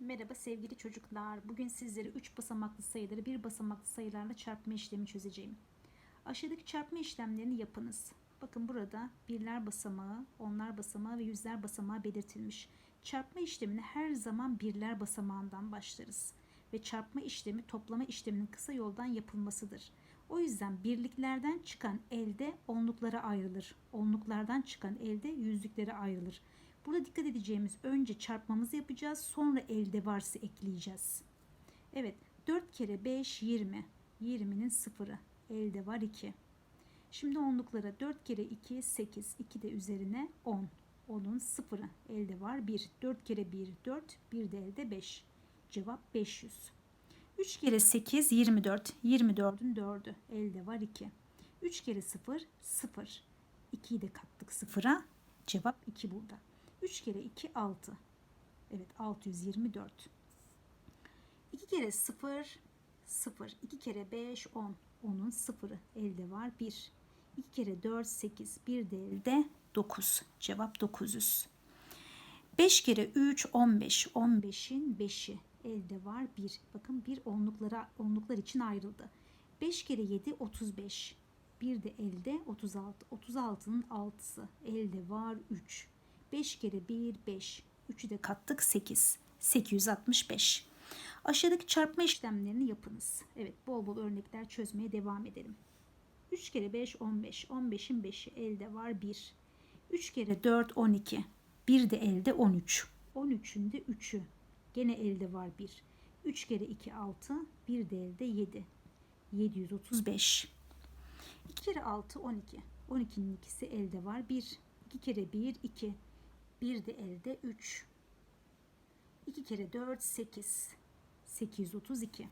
Merhaba sevgili çocuklar. Bugün sizlere 3 basamaklı sayıları bir basamaklı sayılarla çarpma işlemi çözeceğim. Aşağıdaki çarpma işlemlerini yapınız. Bakın burada birler basamağı, onlar basamağı ve yüzler basamağı belirtilmiş. Çarpma işlemini her zaman birler basamağından başlarız. Ve çarpma işlemi toplama işleminin kısa yoldan yapılmasıdır. O yüzden birliklerden çıkan elde onluklara ayrılır. Onluklardan çıkan elde yüzlüklere ayrılır. Burada dikkat edeceğimiz önce çarpmamızı yapacağız. Sonra elde varsa ekleyeceğiz. Evet 4 kere 5 20. 20'nin sıfırı. Elde var 2. Şimdi onluklara 4 kere 2 8. 2 de üzerine 10. 10'un sıfırı. Elde var 1. 4 kere 1 4. 1 de elde 5. Cevap 500. 3 kere 8 24. 24'ün 4'ü. Elde var 2. 3 kere 0 0. 2'yi de kattık sıfıra. Cevap 2 burada. 3 kere 2 6. Evet 624. 2 kere 0 0. 2 kere 5 10. 10'un sıfırı. Elde var 1. 2 kere 4 8. 1 de elde 9. Cevap 900. 5 kere 3 15. 15'in 5'i. Elde var 1. Bakın bir onluklara onluklar için ayrıldı. 5 kere 7 35. Bir de elde 36. 36'nın 6'sı. Elde var 3. 5 kere 1 5. 3'ü de kattık 8. 865. Aşağıdaki çarpma işlemlerini yapınız. Evet bol bol örnekler çözmeye devam edelim. 3 kere 5 15. 15'in 5'i elde var 1. 3 kere 4 12. 1 de elde 13. 13'ün de 3'ü. Gene elde var 1. 3 kere 2 6. 1 de elde 7. 735. 2 kere 6 12. 12'nin ikisi elde var 1. 2 kere 1 2. 1 de elde 3. 2 kere 4 8. 832.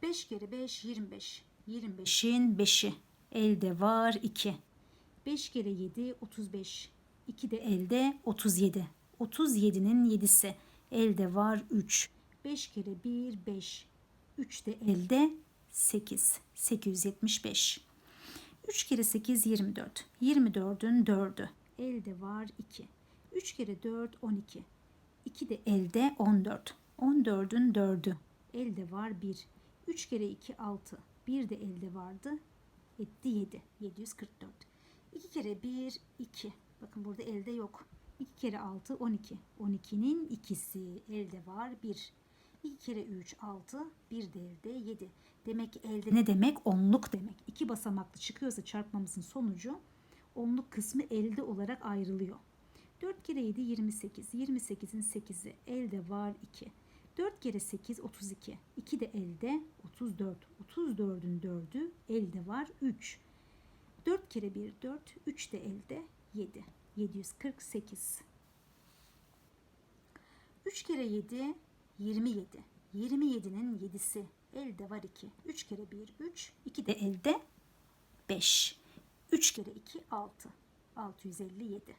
5 kere 5 25. 25'in 5'i. Elde var 2. 5 kere 7 35. 2 de elde 37. 37'nin 7'si. Elde var 3. 5 kere 1 5. 3 de elde 8. 875. 3 kere 8 24. 24'ün 4'ü. Elde var 2. 3 kere 4 12. 2 de elde 14. 14'ün 4'ü. Elde var 1. 3 kere 2 6. 1 de elde vardı. Etti 7. 744. 2 kere 1 2. Bakın burada elde yok. 2 kere 6 12. 12'nin ikisi elde var 1. 2 kere 3 6. 1 de elde 7. Demek ki elde ne demek? Onluk demek. İki basamaklı çıkıyorsa çarpmamızın sonucu onluk kısmı elde olarak ayrılıyor. 4 kere 7 28. 28'in 8'i elde var 2. 4 kere 8 32. 2 de elde 34. 34'ün 4'ü elde var 3. 4 kere 1 4. 3 de elde 7. 748. 3 kere 7 27. 27'nin 7'si elde var 2. 3 kere 1 3. 2 de elde 5. 3 kere 2 6. 657.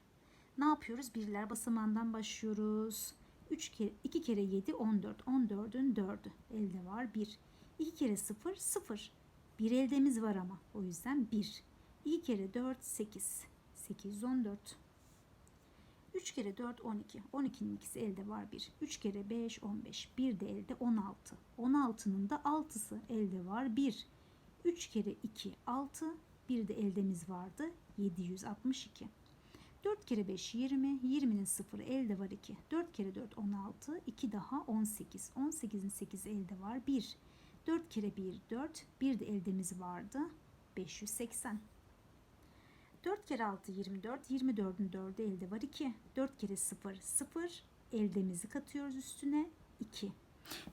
Ne yapıyoruz? Birler basamağından başlıyoruz. 3 kere 2 kere 7 14. 14'ün 4'ü. Elde var 1. 2 kere 0 0. Bir eldemiz var ama. O yüzden 1. 2 kere 4 8. 814. 3 kere 4 12. 12'nin ikisi elde var 1. 3 kere 5 15. 1 de elde 16. 16'nın da 6'sı elde var 1. 3 kere 2 6. Bir de eldemiz vardı 762. 4 kere 5 20. 20'nin sıfırı elde var 2. 4 kere 4 16. 2 daha 18. 18'in 8 elde var 1. 4 kere 1 4. Bir de eldemiz vardı 580. 4 kere 6 24. 24'ün 4'ü elde var 2. 4 kere 0 0. Eldemizi katıyoruz üstüne 2.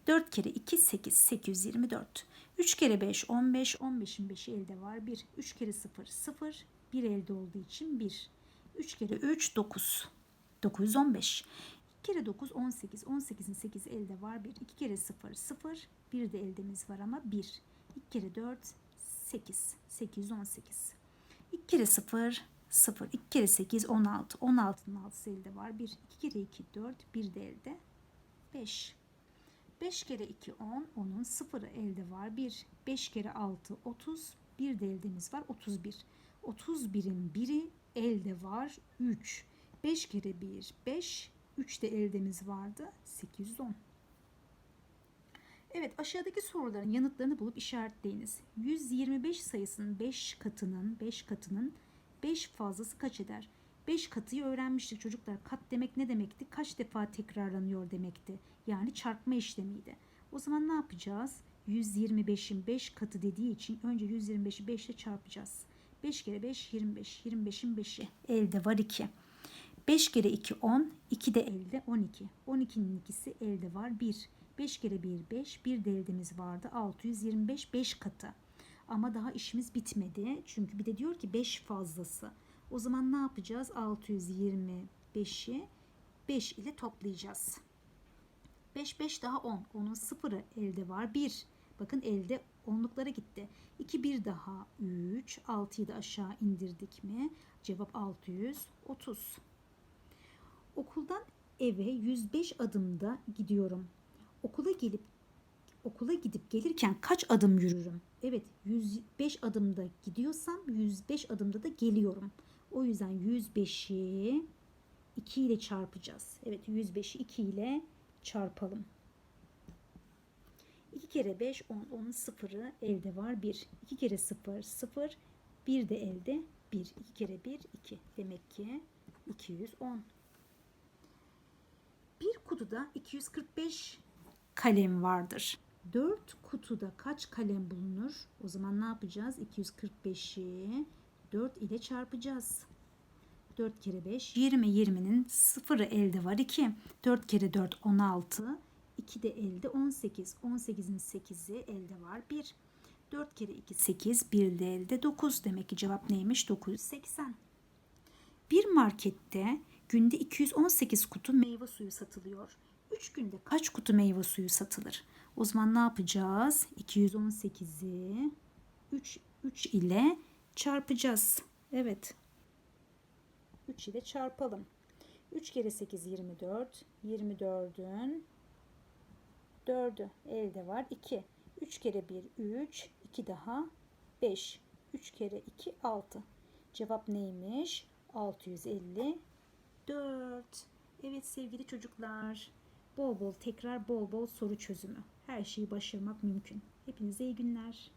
4 kere 2 8 824. 3 kere 5 15 15'in 5'i elde var 1. 3 kere 0 0. 1 elde olduğu için 1. 3 kere 3 9. 915. 2 kere 9 18. 18'in 8 elde var 1. 2 kere 0 0. 1 de eldemiz var ama 1. 2 kere 4 8. 818. 2 kere 0 0. 2 kere 8 16. 16'nın 6'sı elde var 1. 2 kere 2 4. 1 de elde 5. 5 kere 2 10. 10'un sıfırı elde var 1. 5 kere 6 30. Bir de eldemiz var 31. 31'in biri elde var 3. 5 kere 1 5. 3 de eldemiz vardı. 810. Evet aşağıdaki soruların yanıtlarını bulup işaretleyiniz. 125 sayısının 5 katının 5 katının 5 fazlası kaç eder? 5 katıyı öğrenmiştik çocuklar. Kat demek ne demekti? Kaç defa tekrarlanıyor demekti. Yani çarpma işlemiydi. O zaman ne yapacağız? 125'in 5 katı dediği için önce 125'i 5 ile çarpacağız. 5 kere 5 25. 25'in 5'i. Elde var 2. 5 kere 2 10. 2 de elde 12. 12'nin ikisi elde var 1. 5 kere 1 5. Bir de eldemiz vardı 625 5 katı. Ama daha işimiz bitmedi. Çünkü bir de diyor ki 5 fazlası. O zaman ne yapacağız? 625'i 5 ile toplayacağız. 5 5 daha 10. Onun sıfırı elde var 1. Bakın elde onluklara gitti. 2 1 daha 3. 6'yı da aşağı indirdik mi? Cevap 630. Okuldan eve 105 adımda gidiyorum. Okula gelip okula gidip gelirken kaç adım yürürüm? Evet 105 adımda gidiyorsam 105 adımda da geliyorum. O yüzden 105'i 2 ile çarpacağız. Evet 105'i 2 ile çarpalım. 2 kere 5 10. Onun sıfırı elde var 1. 2 kere 0 0. 1 de elde 1. 2 kere 1 2. Demek ki 210. Bir kutuda 245 kalem vardır. 4 kutuda kaç kalem bulunur? O zaman ne yapacağız? 245'i 4 ile çarpacağız. 4 kere 5 20 20'nin sıfırı elde var 2. 4 kere 4 16. 2 de elde 18. 18'in 8'i elde var 1. 4 kere 2 8. 1 de elde 9. Demek ki cevap neymiş? 980. Bir markette günde 218 kutu meyve suyu satılıyor. 3 günde kaç kutu meyve suyu satılır? O zaman ne yapacağız? 218'i 3, 3 ile çarpacağız. Evet. 3 ile çarpalım. 3 kere 8 24. 24'ün 4'ü elde var 2. 3 kere 1 3. 2 daha 5. 3 kere 2 6. Cevap neymiş? 654. Evet sevgili çocuklar. Bol bol tekrar bol bol soru çözümü. Her şeyi başarmak mümkün. Hepinize iyi günler.